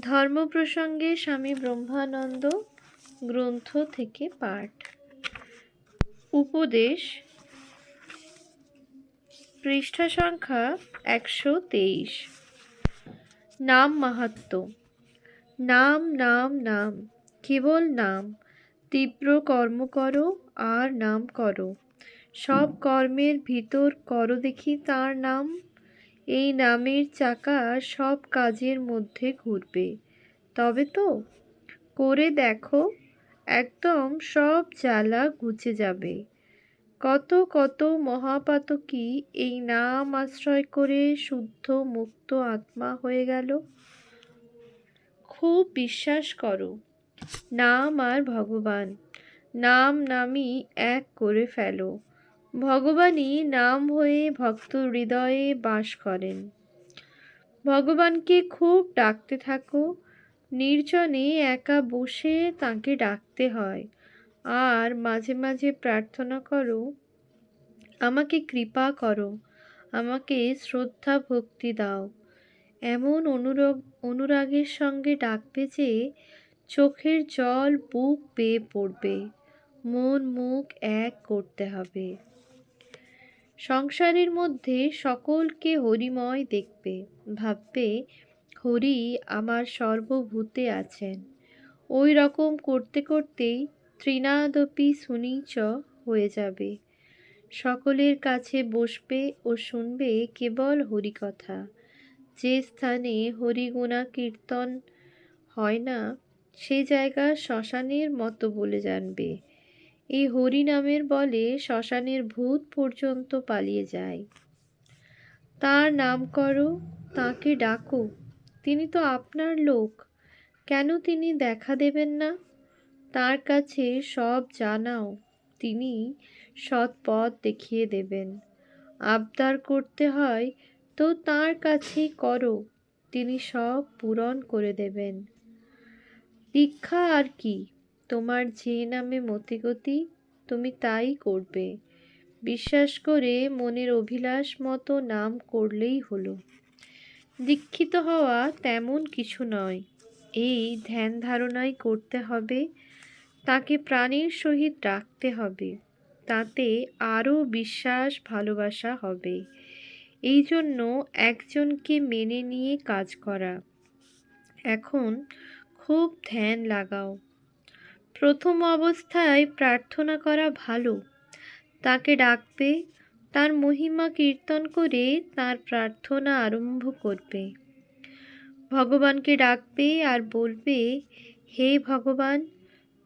ধর্ম প্রসঙ্গে স্বামী ব্রহ্মানন্দ গ্রন্থ থেকে পাঠ। উপদেশ, পৃষ্ঠা সংখ্যা একশো তেইশ। নাম মাহাত্ম। নাম নাম নাম, কেবল নাম, তীব্র কর্ম করো, আর নাম করো। সব কর্মের ভিতর করো দেখি তার নাম। এই নামের চাকা সব কাজের মধ্যে ঘুরবে। তবে তো, করে দেখো, একদম সব জ্বালা ঘুচে যাবে। কত কত মহাপাতকী এই নাম আশ্রয় করে শুদ্ধ মুক্ত আত্মা হয়ে গেল। খুব বিশ্বাস করো, নাম আর ভগবান, নাম নামই এক করে ফেলো। ভগবানই নাম হয়ে ভক্ত হৃদয়ে বাস করেন। ভগবানকে খুব ডাকতে থাকো, নির্জনে একা বসে তাকে ডাকতে হয়। আর মাঝে মাঝে প্রার্থনা করো, আমাকে কৃপা করো, আমাকে শ্রদ্ধা ভক্তি দাও। এমন অনুরাগ অনুরাগের সঙ্গে ডাকবে যে চোখের জল বুক বেয়ে পড়বে, মন মুখ এক করতে হবে। সংসারের মধ্যে সকলকে হরিময় দেখবে, ভাববে, হরি আমার সর্বভূতে আছেন। ওই রকম করতে করতেই তৃণাদপি সুনীচ হয়ে যাবে। সকলের কাছে বসবে ও শুনবে কেবল হরিকথা। যে স্থানে হরিগুণা কীর্তন হয় না, সে জায়গা শ্মশানের মতো বলে জানবে। এই হরিনামের বলে শ্মশানের ভূত পর্যন্ত পালিয়ে যায়। তার নাম করো, তাকে ডাকো। তিনি তো আপনার লোক। কেন তিনি দেখা দেবেন না? তার কাছে সব জানাও। তিনি সৎ পথ দেখিয়ে দেবেন। আবদার করতে হয়, তো তার কাছেই করো। তিনি সব পূরণ করে দেবেন। দীক্ষা আর কি? তোমার যে নামে মতিগতি, তুমি তাই করবে। বিশ্বাস করে মনের অভিলাষ মতো নাম করলেই হলো। দীক্ষিত হওয়া তেমন কিছু নয়। এই ধ্যান ধারণাই করতে হবে, তাকে প্রাণের সহিত রাখতে হবে। তাতে আরও বিশ্বাস, ভালোবাসা হবে। এই জন্য একজনকে মেনে নিয়ে কাজ করা। এখন খুব ধ্যান লাগাও। প্রথম অবস্থায় প্রার্থনা করা ভালো। তাকে ডাকবে, তার মহিমা কীর্তন করে তার প্রার্থনা আরম্ভ করবে। ভগবানকে ডাকবে আর বলবে, হে ভগবান,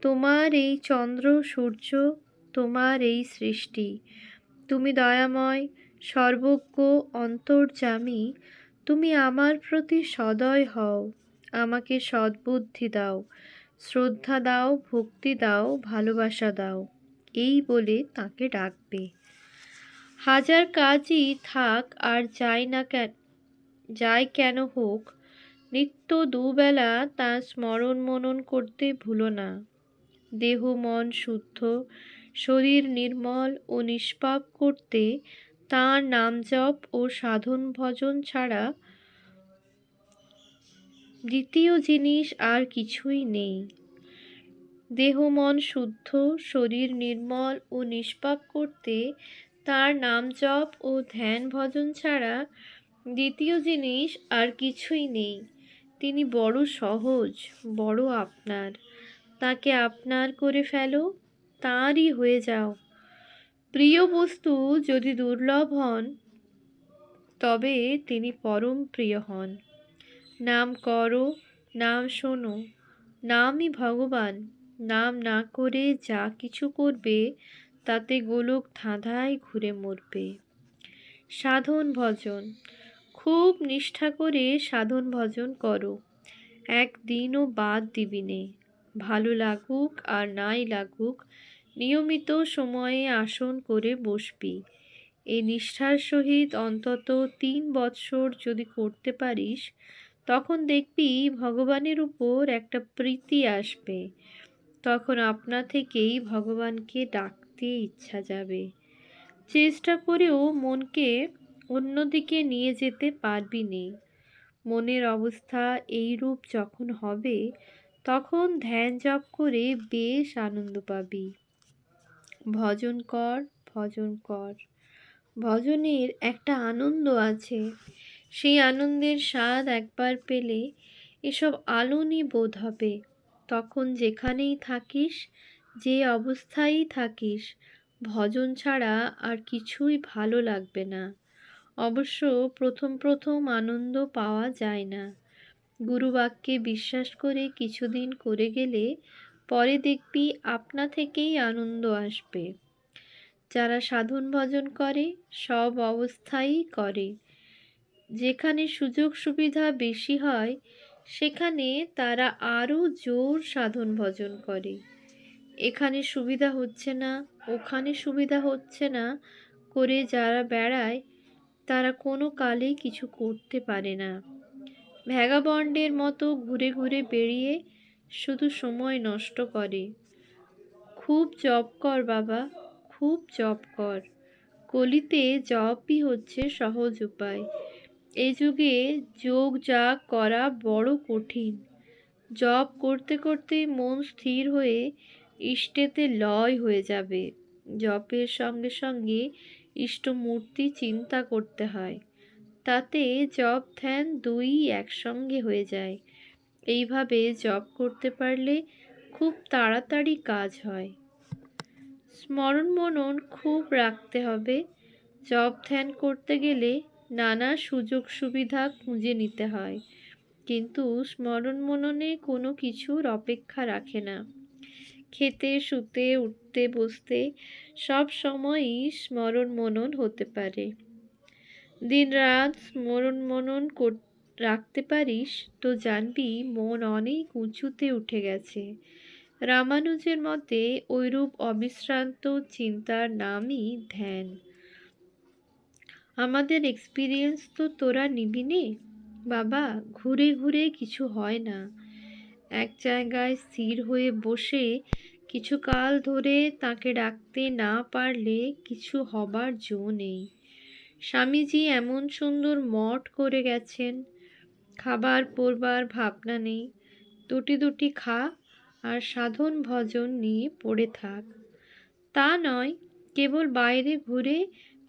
তোমার এই চন্দ্র, সূর্য, তোমার এই সৃষ্টি। তুমি দয়াময়, সর্বজ্ঞ, অন্তর্যামী। তুমি আমার প্রতি সদয় হও, আমাকে সদ্বুদ্ধি দাও। শ্রদ্ধা দাও, ভক্তি দাও, ভালোবাসা দাও। এই বলে তাকে ডাকবে। হাজার কাজই থাক আর যাই না কেন যাই কেন হোক, নিত্য দুবেলা তার স্মরণ মনন করতে ভুলো না। দেহ মন শুদ্ধ, শরীর নির্মল ও নিষ্পাপ করতে তাঁর নাম জপ ও সাধন ভজন ছাড়া দ্বিতীয় জিনিস আর কিছুই নেই। দেহ মন শুদ্ধ, শরীর নির্মল ও নিষ্পাপ করতে তার নাম জপ ও ধ্যান ভজন ছাড়া দ্বিতীয় জিনিস আর কিছুই নেই। তিনি বড় সহজ, বড় আপনার। তাকে আপনার করে ফেলো, তাঁরই হয়ে যাও। প্রিয় বস্তু, যদি দুর্লভ হন, তবে তিনি পরম প্রিয় হন। নাম করো, নাম শোনো। নামই ভগবান। নাম না করে যা কিছু করবে, তাতে গোলক ধাঁধায় ঘুরে মরবে। সাধন ভজন। খুব নিষ্ঠা করে সাধন ভজন করো। একদিনও বাদ দিবিনে ভালো লাগুক আর নাই লাগুক, নিয়মিত সময়ে আসন করে বসবি। এই নিষ্ঠার সহিত অন্তত তিন বৎসর যদি করতে পারিস তখন দেখবি ভগবানের উপর একটা প্রীতি আসবে। তখন আপনা থেকেই ভগবানকে ডাকতে ইচ্ছা যাবে। চেষ্টা করেও মনকে অন্যদিকে নিয়ে যেতে পারবি নে। মনের অবস্থা এই রূপ যখন হবে, তখন ধ্যান জপ করে বেশ আনন্দ পাবি। ভজন কর ভজন কর। ভজনের একটা আনন্দ আছে। সেই আনন্দের স্বাদ একবার পেলে এসব আলোনই বোধ হবে। তখন যেখানেই থাকিস, যে অবস্থায়ই থাকিস, ভজন ছাড়া আর কিছুই ভালো লাগবে না। অবশ্য প্রথম প্রথম আনন্দ পাওয়া যায় না। গুরুবাক্যে বিশ্বাস করে কিছুদিন করে গেলে পরে দেখবি আপনা থেকেই আনন্দ আসবে। যারা সাধন ভজন করে, সব অবস্থায়ই করে। যেখানে সুযোগ সুবিধা বেশি হয়, সেখানে তারা আরও জোর সাধন ভজন করে। এখানে সুবিধা হচ্ছে না, ওখানে সুবিধা হচ্ছে না করে যারা বেড়ায়, তারা কোনো কালেই কিছু করতে পারে না। ভ্যাগাবন্ডের মতো ঘুরে ঘুরে বেরিয়ে শুধু সময় নষ্ট করে। খুব জব কর বাবা, খুব জব কর। কলিতে জবই হচ্ছে সহজ উপায়। এই যুগে যোগ জাগ করা বড় কঠিন। জব করতে করতে মন স্থির হয়ে ইষ্টেতে লয় হয়ে যাবে। জপের সঙ্গে সঙ্গে ইষ্টমূর্তি চিন্তা করতে হয়। তাতে জপ ধ্যান দুই একসঙ্গে হয়ে যায়। এইভাবে জপ করতে পারলে খুব তাড়াতাড়ি কাজ হয়। স্মরণ মনন খুব রাখতে হবে। জপ ধ্যান করতে গেলে নানা সুযোগ সুবিধা খুঁজে নিতে হয়। কিন্তু স্মরণ মননে কোনো কিছুর অপেক্ষা রাখে না। খেতে, শুতে, উঠতে, বসতে সব সময়ই স্মরণ মনন হতে পারে। দিন রাত স্মরণ মনন রাখতে পারিস তো জানবি মন অনেক উঁচুতে উঠে গেছে। রামানুজের মতে ওইরূপ অবিশ্রান্ত চিন্তার নামই ধ্যান। আমাদের এক্সপিরিয়েন্স তো তোরা নিবি নে। বাবা, ঘুরে ঘুরে কিছু হয় না। এক জায়গায় স্থির হয়ে বসে কিছু কাল ধরে তাকে ডাকতে না পারলে কিছু হবার জো নেই। স্বামীজি এমন সুন্দর মঠ করে গেছেন। খাবার পরবার ভাবনা নেই। দুটি দুটি খা আর সাধন ভজন নিয়ে পড়ে থাক। তা নয়, কেবল বাইরে ঘুরে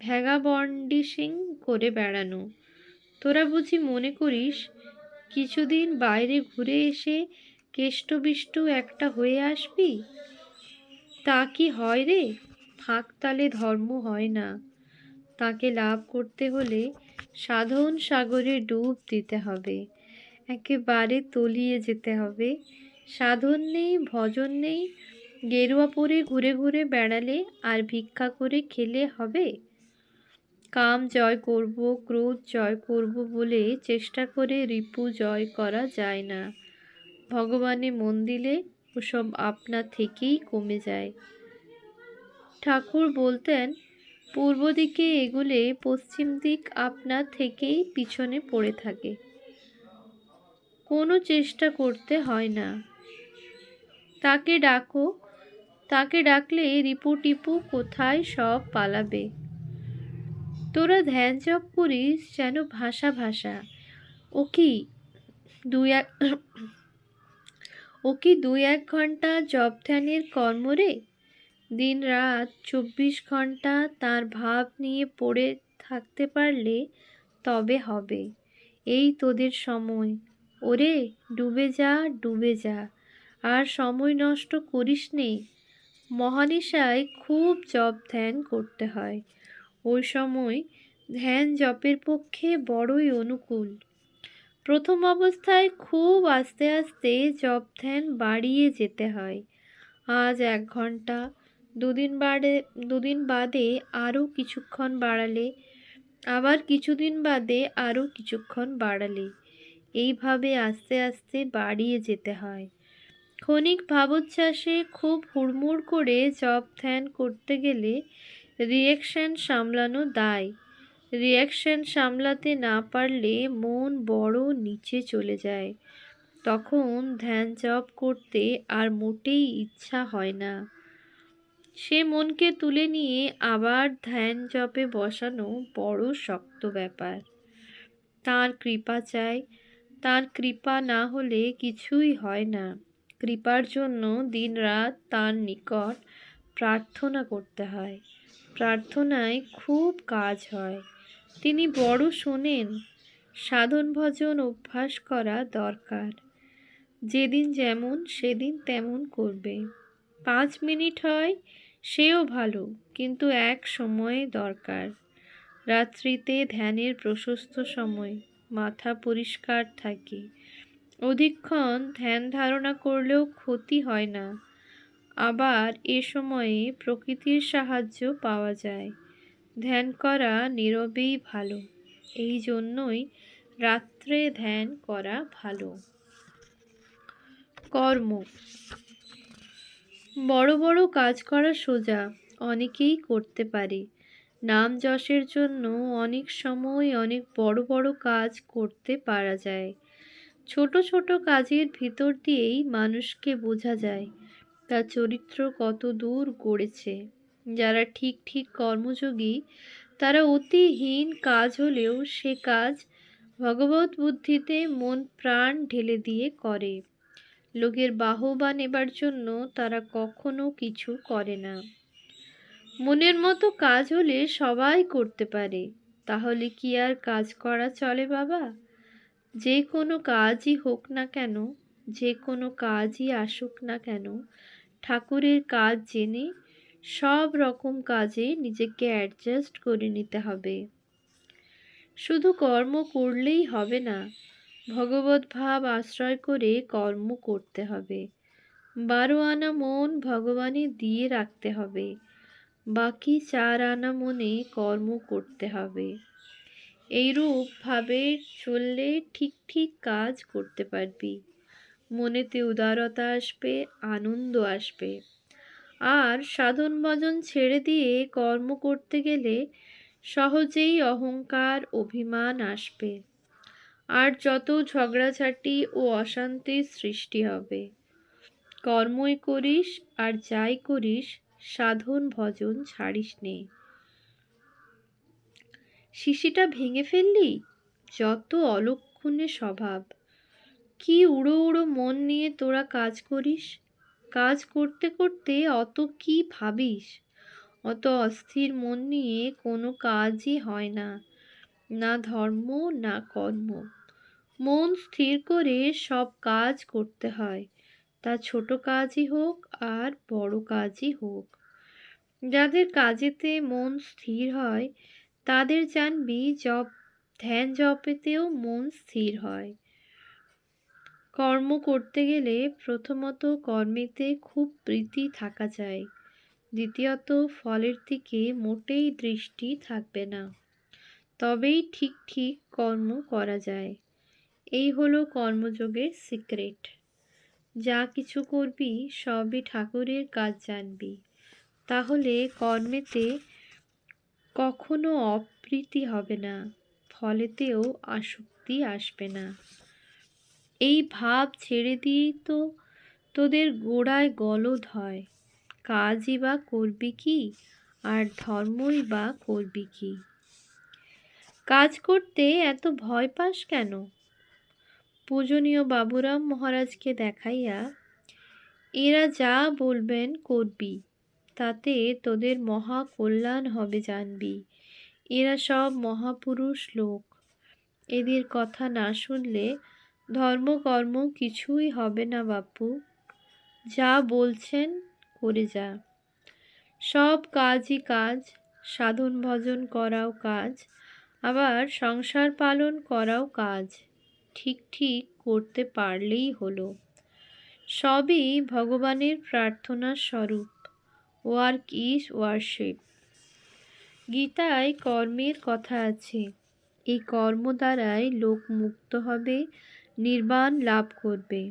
ভ্যাগাবন্ডিসিং করে বেড়ানো। তোরা বুঝি মনে করিস, কিছুদিন বাইরে ঘুরে এসে কেষ্টবিষ্ট একটা হয়ে আসবি? তা কি হয় রে? ফাঁক তালে ধর্ম হয় না। তাকে লাভ করতে হলে সাধন সাগরে ডুব দিতে হবে। একেবারে তলিয়ে যেতে হবে। সাধন নেই, ভজন নেই, গেরুয়া পরে ঘুরে ঘুরে বেড়ালে আর ভিক্ষা করে খেলে হবে? কাম জয় করব, ক্রোধ জয় করব বলে চেষ্টা করে রিপু জয় করা যায় না। ভগবানে মন দিলে ওসব আপনা থেকেই কমে যায়। ঠাকুর বলতেন, পূর্ব দিকে এগুলে পশ্চিম দিক আপনা থেকেই পিছনে পড়ে থাকে। কোনো চেষ্টা করতে হয় না। তাকে ডাকো, তাকে ডাকলে রিপু টিপু কোথায় সব পালাবে। তোরা ধ্যান জপ করিস যেন ভাষা ভাষা। ও কি দুই এক ও কি দুই এক ঘণ্টা জপ ধ্যানের কর্ম রে? দিন রাত চব্বিশ ঘণ্টা তার ভাব নিয়ে পড়ে থাকতে পারলে তবে হবে। এই তোদের সময়। ওরে, ডুবে যা ডুবে যা। আর সময় নষ্ট করিস নে। মহানিশায় খুব জপ ধ্যান করতে হয়। ওই সময় ধ্যান জপের পক্ষে বড়ই অনুকূল। প্রথম অবস্থায় খুব আস্তে আস্তে জপ ধ্যান বাড়িয়ে যেতে হয়। আজ এক ঘণ্টা দুদিন বাদে দুদিন বাদে আরও কিছুক্ষণ বাড়ালে, আবার কিছুদিন বাদে আরও কিছুক্ষণ বাড়ালে। এইভাবে আস্তে আস্তে বাড়িয়ে যেতে হয়। ক্ষণিক ভাবোচ্ছ্বাসে খুব হুড়মুড় করে জপ ধ্যান করতে গেলে রিয়েকশন সামলানো দায়। রিয়াকশন সামলাতে না পারলে মন বড় নিচে চলে যায়। তখন ধ্যান জপ করতে আর মোটেই ইচ্ছা হয় না। সে মনকে তুলে নিয়ে আবার ধ্যান জপে বসানো বড় শক্ত ব্যাপার। তার কৃপা চাই। তার কৃপা না হলে কিছুই হয় না। কৃপার জন্য দিনরাত তার নিকট প্রার্থনা করতে হয়। প্রার্থনায় খুব কাজ হয়। তিনি বড় শোনেন, সাধন ভজন অভ্যাস করা দরকার। যেদিন যেমন, সেদিন তেমন করবে। পাঁচ মিনিট হয়, সেও ভালো, কিন্তু এক সময়ে দরকার। রাত্রিতে ধ্যানের প্রশস্ত সময়, মাথা পরিষ্কার থাকে। অধিকক্ষণ ধ্যান ধারণা করলেও ক্ষতি হয় না। আবার এ সময়ে প্রকৃতির সাহায্য পাওয়া যায়। ধ্যান করা নীরবেই ভালো। এই জন্যই রাত্রে ধ্যান করা ভালো। কর্ম। বড় বড় কাজ করা সোজা, অনেকেই করতে পারে। নাম যশের জন্য অনেক সময় অনেক বড় বড় কাজ করতে পারা যায়। ছোট ছোট কাজের ভিতর দিয়েই মানুষকে বোঝা যায়। তার চরিত্র কত দূর গড়েছে। যারা ঠিক ঠিক কর্মযোগী, তারা অতিহীন কাজ হলেও সে কাজ ভগবত বুদ্ধিতে মন প্রাণ ঢেলে দিয়ে করে। লোকের বাহবা নেবার জন্য তারা কখনো কিছু করে না। মনের মতো কাজ হলে সবাই করতে পারে। তাহলে কি আর কাজ করা চলে বাবা? যে কোনো কাজই হোক না কেন, যে কোনো কাজই আসুক না কেন ঠাকুরের কাজ জেনে সব রকম কাজে নিজেকে অ্যাডজাস্ট করে নিতে হবে। শুধু কর্ম করলেই হবে না, ভগবত ভাব আশ্রয় করে কর্ম করতে হবে। বারো আনা মন ভগবানে দিয়ে রাখতে হবে, বাকি চার আনা মনে কর্ম করতে হবে। এইরূপভাবে চললে ঠিক ঠিক কাজ করতে পারবি। মনেতে উদারতা আসবে, আনন্দ আসবে। আর সাধন ভজন ছেড়ে দিয়ে কর্ম করতে গেলে সহজেই অহংকার, অভিমান আসবে। আর যত ঝগড়াঝাটি ও অশান্তির সৃষ্টি হবে। কর্মই করিস আর যাই করিস সাধন ভজন ছাড়িস নে। শিশিটা ভেঙে ফেললি? যত অলক্ষণে স্বভাব। কি উড়ো উড়ো মন নিয়ে তোরা কাজ করিস? কাজ করতে করতে অত কি ভাবিস? অত অস্থির মন নিয়ে কোনো কাজই হয় না। না ধর্ম, না কর্ম। মন স্থির করে সব কাজ করতে হয়। তা ছোট কাজই হোক আর বড় কাজই হোক। যাদের কাজেতে মন স্থির হয়, তাদের জানবি জপ ধ্যান জপেতেও মন স্থির হয়। কর্ম করতে গেলে প্রথমত কর্মেতে খুব প্রীতি থাকা যায় দ্বিতীয়ত, ফলের দিকে মোটেই দৃষ্টি থাকবে না। তবেই ঠিক ঠিক কর্ম করা যায়। এই হলো কর্মযোগের সিক্রেট। যা কিছু করবি, সবই ঠাকুরের কাজ জানবি। তাহলে কর্মেতে কখনো অপ্রীতি হবে না, ফলেতেও আসক্তি আসবে না। এই ভাব ছেড়ে দিয়েই তো তোদের গোড়ায় গলদ হয়। কাজই বা করবি কি? আর ধর্মই বা করবি কি? কাজ করতে এত ভয় পাস কেন? পূজনীয় বাবুরাম মহারাজকে দেখাইয়া, এরা যা বলবেন করবি, তাতে তোদের মহা কল্যাণ হবে জানবি। এরা সব মহাপুরুষ লোক। এদের কথা না শুনলে ধর্মকর্ম কিছুই হবে না বাপু। যা বলছেন, করে যা। সব কাজই কাজ, সাধন ভজন করাও কাজ, আবার সংসার পালন করাও কাজ। ঠিক ঠিক করতে পারলেই হলো। সবই ভগবানের প্রার্থনার স্বরূপ। Work is worship. গীতায় কর্মের কথা আছে। এই কর্ম দ্বারাই লোক মুক্ত হবে নির্বাণ লাভ করবে।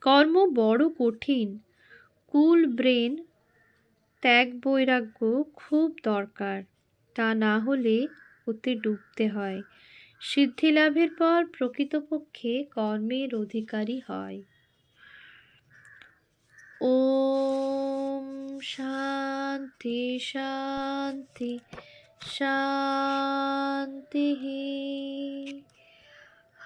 কর্ম বড় কঠিন। কুল ব্রেন ত্যাগ বৈরাগ্য খুব দরকার। তা না হলে ওতে ডুবতে হয়। সিদ্ধি লাভের পর প্রকৃতপক্ষে কর্মের অধিকারী হয়। ওম শান্তি শান্তি শান্তি